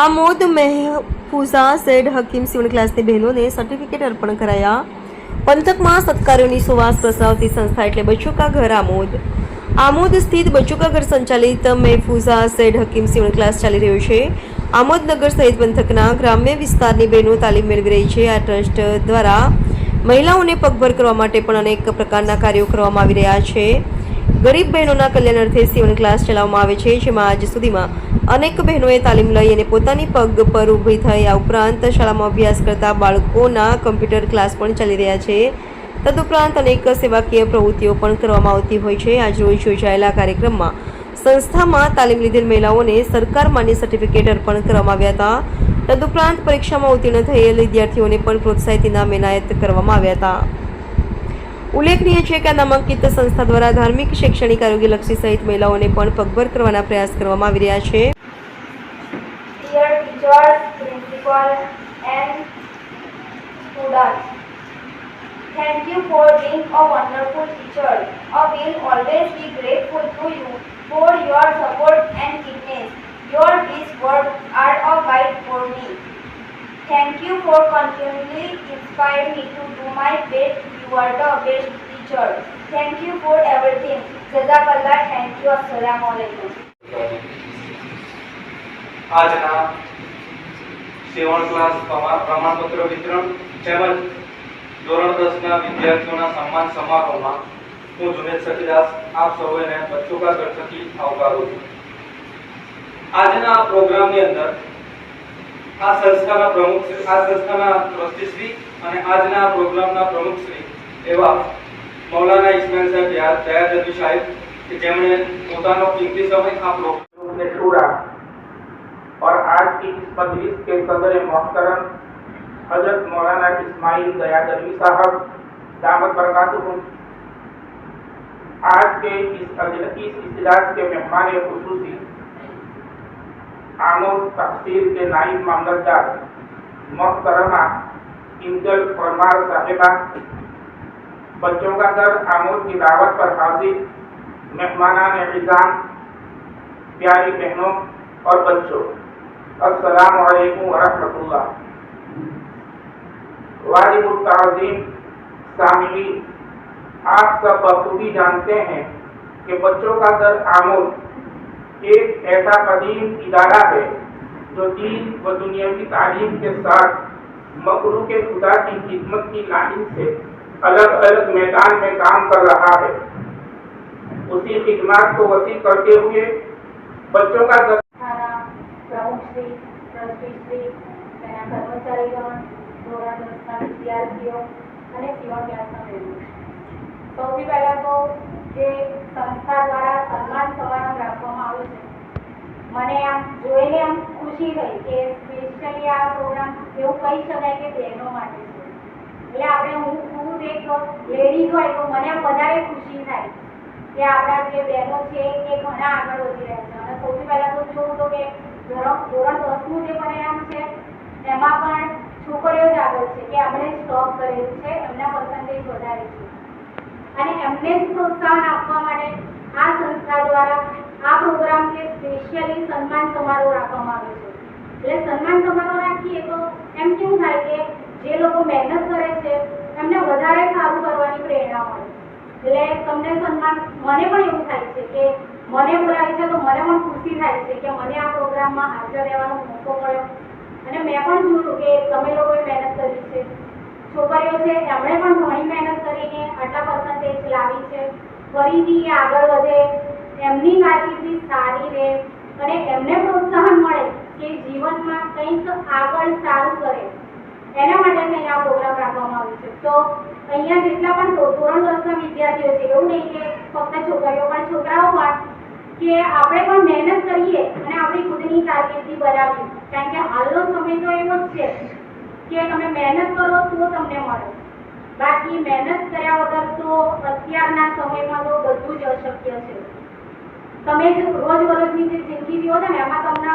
આમોદ મહેફુઝા સેડ હકીમ સિવણ ક્લાસની બહેનોને સર્ટિફિકેટ અર્પણ કરાયા. પંથકમાં સત્કાર્યોની સુવાસ પ્રસાવતી સંસ્થા એટલે બચુકા ઘર આમોદ. આમોદ સ્થિત બચુકા ઘર સંચાલિત મહેફુઝા સેડ હકીમ સિવણ ક્લાસ ચાલી રહ્યો છે. આમોદ નગર સહિત પંથકના ગ્રામ્ય વિસ્તારની બહેનો તાલીમ મેળવી રહી છે. આ ટ્રસ્ટ દ્વારા મહિલાઓને પગભર કરવા માટે પણ અનેક પ્રકારના કાર્યો કરવામાં આવી રહ્યા છે. ગરીબ બહેનોના કલ્યાણ અર્થે સિવન ક્લાસ ચલાવવામાં આવે છે, જેમાં આજ સુધીમાં અનેક બહેનોએ તાલીમ લઈ અને પોતાની પગ પર ઊભી થઈ આ ઉપરાંત શાળામાં અભ્યાસ કરતા બાળકોના કમ્પ્યુટર ક્લાસ પણ ચાલી રહ્યા છે. તદુપરાંત અનેક સેવાકીય પ્રવૃત્તિઓ પણ કરવામાં આવતી હોય છે. આજરોજ યોજાયેલા કાર્યક્રમમાં સંસ્થામાં તાલીમ લીધેલ મહિલાઓને સરકાર માન્ય સર્ટિફિકેટ અર્પણ કરવામાં આવ્યા હતા. તદુપરાંત પરીક્ષામાં ઉત્તીર્ણ થયેલ વિદ્યાર્થીઓને પણ પ્રોત્સાહિત ઇનામ એનાયત કરવામાં આવ્યા હતા. ઉલ્લેખનીય છે કે આ નામાંકિત સંસ્થા દ્વારા ધાર્મિક, શૈક્ષણિક, આરોગ્યલક્ષી સહિત મહિલાઓને પણ પગભર કરવાના પ્રયાસ કરવામાં આવી રહ્યા છે. lecturers, principal and students. Thank you for being a wonderful teacher. I will always be grateful to you for your support and kindness. Your best words are a guide for me. Thank you for continually inspiring me to do my best. You are the best teacher. Thank you for everything. Jazakallah. Thank you. Assalamu alaikum. आज ना સેવન class પ્રમાણપત્ર વિતરણ તેમજ ધોરણ દસના વિદ્યાર્થીઓના સન્માન સમારોહમાં હું જુનેદ સખીદાસ આપ સૌને બચ્ચો કા ઘર આવકારું છું. આજના પ્રોગ્રામની અંદર આ સંસ્થાના પ્રમુખ આ સંસ્થાના ટ્રસ્ટીશ્રી અને આજના પ્રોગ્રામના પ્રમુખશ્રી એવા મૌલાના ઇસ્માઇલ સાહેબ દયાદબી સાહેબ કે જેમણે પોતાનો કિંમતી સમય આ પ્રોગ્રામને શું और आज की इस मजलिस के सदर मोहतरम हज़रत मौलाना इस्माइल दया दरवी साहब, दामद बरकातुहुम आज के इस इस इजलास के मेहमान खसूसी, आमोद तहसील के नाइब मामलतदार, मोहतरमा इंजल परमार साहिबा, बच्चों का घर आमोद की दावत पर हाजिर मेहमानान निज़ाम प्यारी बहनों और बच्चों। आप सब बखूबी जानते हैं कि बच्चों का दर आमूल एक ऐसा कदीम इदारा है जो दीन व दुनियावी तालीम के साथ मकरू के खुदा की खिदमत की लाइन से अलग अलग मैदान में काम कर रहा है। उसी खिदमत को वसी करते हुए बच्चों का दर પ્રમુખશ્રી ટ્રસ્ટીશ્રી તેના કર્મચારીગણ ધોરણ દસના વિદ્યાર્થીઓ અને સીવણ ક્લાસના બહેનો સૌથી પહેલાં તો જે સંસ્થા દ્વારા સન્માન સમારંભ રાખવામાં આવ્યો છે, મને આમ જોઈને આમ ખુશી થઈ કે સ્પેશિયલી આ પ્રોગ્રામ એવું કહી શકાય કે બહેનો માટે છે. એટલે આપણે હું ખુદ એક લેડીઝ હોય તો મને વધારે ખુશી થાય કે આપણા જે બહેનો છે એ ઘણા આગળ વધી રહ્યા છે. અને સૌથી પહેલાં તો જોઉં તો કે ધોરણ ધોરણ દસનું જે પરિણામ છે, એમાં પણ છોકરીઓ જ આગળ છે કે આપણે સ્ટોપ કરેલું છે, એમના પર્સન્ટેજ વધારે છે. અને એમને જ પ્રોત્સાહન આપવા માટે આ સંસ્થા દ્વારા આ પ્રોગ્રામ કે સ્પેશિયલી સન્માન સમારોહ રાખવામાં આવ્યો છે. એટલે સન્માન સમારોહ રાખીએ તો એમ કેવું થાય કે જે લોકો મહેનત કરે છે, એમને વધારે સારું કરવાની પ્રેરણા મળે. એટલે તમને સન્માન, મને પણ એવું થાય છે કે મને બોલાવે છે તો મને પણ ખુશી થાય છે કે મને આ પ્રોગ્રામમાં હાજર રહેવાનો મોકો મળ્યો. અને મેં પણ જોયું કે તમે લોકોએ મહેનત કરી છે. છોકરીઓ છે, એમણે પણ ઘણી મહેનત કરીને આટલા પર્સન્ટેજ લાવી છે. ફરીથી આગળ વધે, એમની કારકિર્દી સારી રહે અને એમને પ્રોત્સાહન મળે કે જીવનમાં કંઈક આગળ સારું કરે. એના માટે અહીંયા આ પ્રોગ્રામ રાખવામાં આવ્યો છે. તો અહીંયા જેટલા પણ ધોરણ દસના વિદ્યાર્થીઓ છે, એવું નહીં કે ફક્ત છોકરીઓ પણ, છોકરાઓ પણ. કે આપણે પણ મહેનત કરીએ અને આપણી ખુદની કારકિર્દી બનાવીએ. કારણ કે હાલનો સમય તો એવો જ છે કે તમે મહેનત કરો તો તમને મળે. બાકી મહેનત કર્યા વગર તો અત્યારના સમયમાં તો બધું જ અશક્ય છે. તમે જે રોજબરોજની જે જિંદગી જીવો છો ને, એમાં તમને